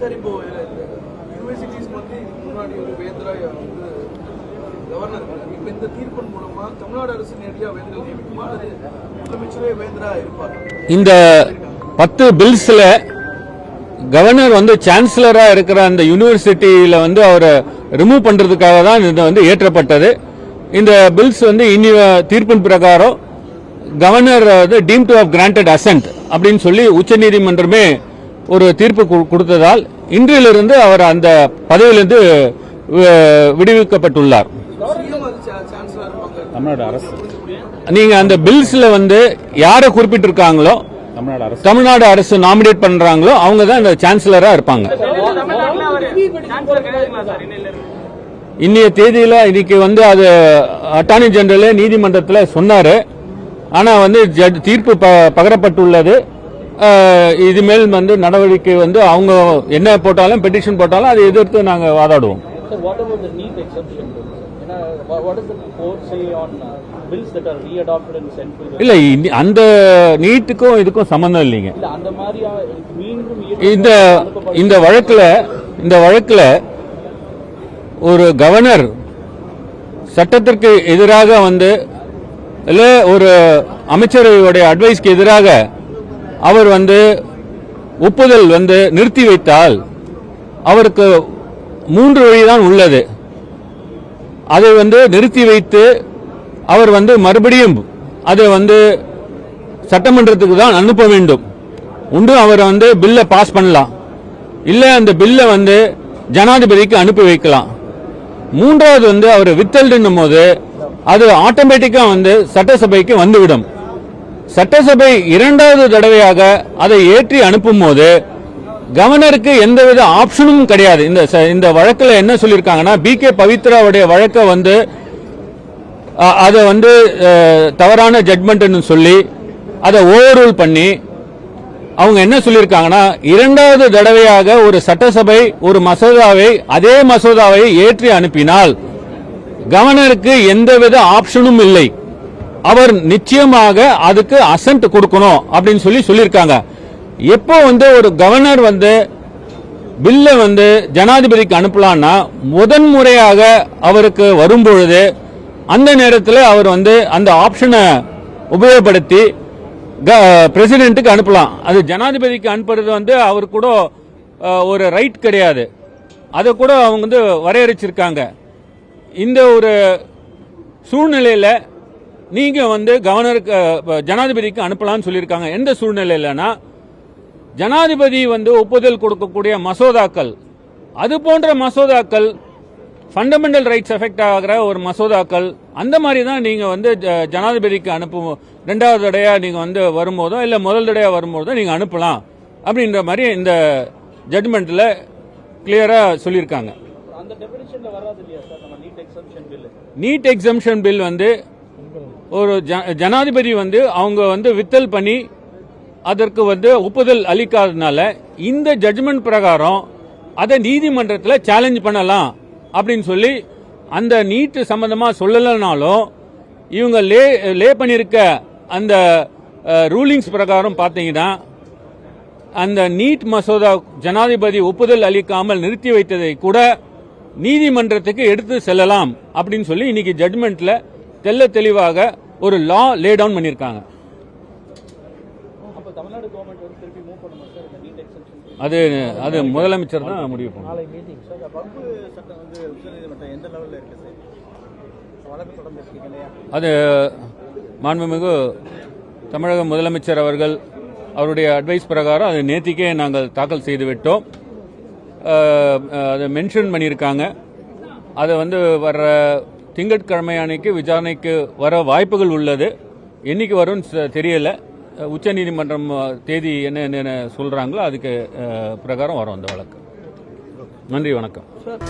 Sir இப்போ universities வந்து முன்னாடி ஒரு வேந்தரா வந்து கவர்னர் இப்போ இந்த தீர்ப்பின் மூலமா தமிழ்நாடு அரசு நேரடியாக வேந்தர் நியமிக்குமா? அது முதலமைச்சரே வேந்தரா இருப்பார்? இந்த பத்து பில்ஸ்ல கவர்னர் வந்து சான்சலரா இருக்கிற அந்த யூனிவர்சிட்டியில வந்து அவரை ரிமூவ் பண்றதுக்காக தான் இது வந்து ஏற்றப்பட்டது. இந்த பில்ஸ் வந்து இனி தீர்ப்பின் பிரகாரம் கவர்னர் வந்து deemed to have granted assent அப்படின்னு சொல்லி உச்சநீதிமன்றமே ஒரு தீர்ப்பு கொடுத்ததால் இன்றிலிருந்து அவர் அந்த பதவியிலிருந்து விடுவிக்கப்பட்டுள்ளார். தமிழ்நாடு அரசு. நீங்க அந்த பில்ஸ்ல வந்து யாரை குறிப்பிட்டிருக்காங்களோ தமிழ்நாடு அரசு. தமிழ்நாடு அரசு நாமினேட் பண்றாங்களோ அவங்க தான் இந்த சான்சலரா இருப்பாங்க. இன்னைய தேதியில இன்னைக்கு வந்து அது அட்டார்னி ஜெனரல் நீதிமன்றத்தில் சொன்னாரு. ஆனா வந்து ஜட்- தீர்ப்பு பகரப்பட்டுள்ளது. இது மேல் வந்து நடவடிக்கை வந்து அவங்க என்ன போட்டாலும் பெட்டிஷன் போட்டாலும் அதை எதிர்த்து நாங்க வாதாடுவோம். Uh. இல்ல அந்த நீட்டுக்கும் இதுக்கும் சம்பந்தம் இல்லைங்க. மீண்டும் இந்த இந்த வழக்குல இந்த வழக்குல ஒரு கவர்னர் சட்டத்திற்கு எதிராக வந்து இல்ல ஒரு அமைச்சரவையுடைய அட்வைஸ்க்கு எதிராக அவர் வந்து ஒப்புதல் வந்து நிறுத்தி வைத்தால் அவருக்கு மூன்று வழிதான் உள்ளது. அதை வந்து நிறுத்தி வைத்து அவர் வந்து மறுபடியும் அதை வந்து சட்டமன்றத்துக்கு தான் அனுப்ப வேண்டும். ஒன்று அவர் வந்து பில்லை பாஸ் பண்ணலாம். இல்லை அந்த பில்லை வந்து ஜனாதிபதிக்கு அனுப்பி வைக்கலாம். மூன்றாவது வந்து அவர் வித்தல் போது அது ஆட்டோமேட்டிக்காக வந்து சட்டசபைக்கு வந்துவிடும். சட்டசபை இரண்டாவது தடவையாக அதை ஏற்றி அனுப்பும் போது கவர்னருக்கு எந்தவித ஆப்ஷனும் கிடையாது. இந்த ச- இந்த வழக்கில் என்ன சொல்லியிருக்காங்கன்னா பி கே பவித்ராவுடைய வழக்கை வந்து அதை வந்து தவறான ஜட்மெண்ட்னு சொல்லி அதை ஓவர் ரூல் பண்ணி அவங்க என்ன சொல்லியிருக்காங்கன்னா இரண்டாவது தடவையாக ஒரு சட்டசபை ஒரு மசோதாவை அதே மசோதாவை ஏற்றி அனுப்பினால் கவர்னருக்கு எந்தவித ஆப்ஷனும் இல்லை. அவர் நிச்சயமாக அதுக்கு அசன்ட் கொடுக்கணும் அப்படின்னு சொல்லி சொல்லியிருக்காங்க. எப்போ வந்து ஒரு கவர்னர் வந்து பில்லை வந்து ஜனாதிபதிக்கு அனுப்பலான்னா முதன் முறையாக அவருக்கு வரும்பொழுது அந்த நேரத்தில் அவர் வந்து அந்த ஆப்ஷனை உபயோகப்படுத்தி பிரசிடென்ட்டுக்கு அனுப்பலாம். அது ஜனாதிபதிக்கு அனுப்புறது வந்து அவர் கூட ஒரு ரைட் கிடையாது. அதை கூட அவங்க வந்து வரையறைச்சிருக்காங்க. இந்த ஒரு சூழ்நிலையில் நீங்க வந்து கவர்னருக்கு ஜனாதிபதிக்கு அனுப்பலாம்னு சொல்லியிருக்காங்க. எந்த சூழ்நிலையிலனா ஜனாதிபதி வந்து ஒப்புதல் கொடுக்கக்கூடிய மசோதாக்கள் அது போன்ற மசோதாக்கள் ஃபண்டமெண்டல் ரைட்ஸ் எஃபெக்ட் ஆகிற ஒரு மசோதாக்கள் அந்த மாதிரி தான் நீங்கள் வந்து ஜனாதிபதிக்கு அனுப்பும் ரெண்டாவது தடையாக நீங்கள் வந்து வரும்போதோ இல்லை முதல் தடையாக வரும்போதோ நீங்கள் அனுப்பலாம் அப்படின்ற மாதிரி இந்த ஜட்மெண்ட்டில் கிளியராக சொல்லியிருக்காங்க. நீட் எக்ஸம்ஷன் பில் வந்து ஒரு ஜ- ஜனாதிபதி வந்து அவங்க வந்து வித்தல் பண்ணி அதற்கு வந்து ஒப்புதல் அளிக்காததுனால இந்த ஜட்ஜ்மெண்ட் பிரகாரம் அதை நீதிமன்றத்தில் சேலஞ்ச் பண்ணலாம் அப்படின்னு சொல்லி அந்த நீட்டு சம்பந்தமாக சொல்லலைனாலும் இவங்க லே லே பண்ணியிருக்க அந்த ரூலிங்ஸ் பிரகாரம் பார்த்தீங்கன்னா அந்த நீட் மசோதா ஜனாதிபதி ஒப்புதல் அளிக்காமல் நிறுத்தி வைத்ததை கூட நீதிமன்றத்துக்கு எடுத்து செல்லலாம் அப்படின்னு சொல்லி இன்னைக்கு ஜட்மெண்ட்டில் தெள்ள தெளிவாக ஒரு லா லே டவுன் பண்ணியிருக்காங்க. அது அது முதலமைச்சர் தான் முடிவு பண்ணும் அது மாண்புமிகு தமிழக முதலமைச்சர் அவர்கள் அவருடைய அட்வைஸ் பிரகாரம் அது நேத்திக்கே நாங்கள் தாக்கல் செய்து விட்டோம் அதை மென்ஷன் பண்ணியிருக்காங்க. அதை வந்து வர்ற திங்கட்கிழமை அன்னைக்கு விசாரணைக்கு வர வாய்ப்புகள் உள்ளது. என்னைக்கு வரும்னு தெரியல. உச்சநீதிமன்றம் தேதி என்ன என்னென்ன சொல்கிறாங்களோ அதுக்கு பிரகாரம் வரும் அந்த வழக்கு. நன்றி வணக்கம். சார்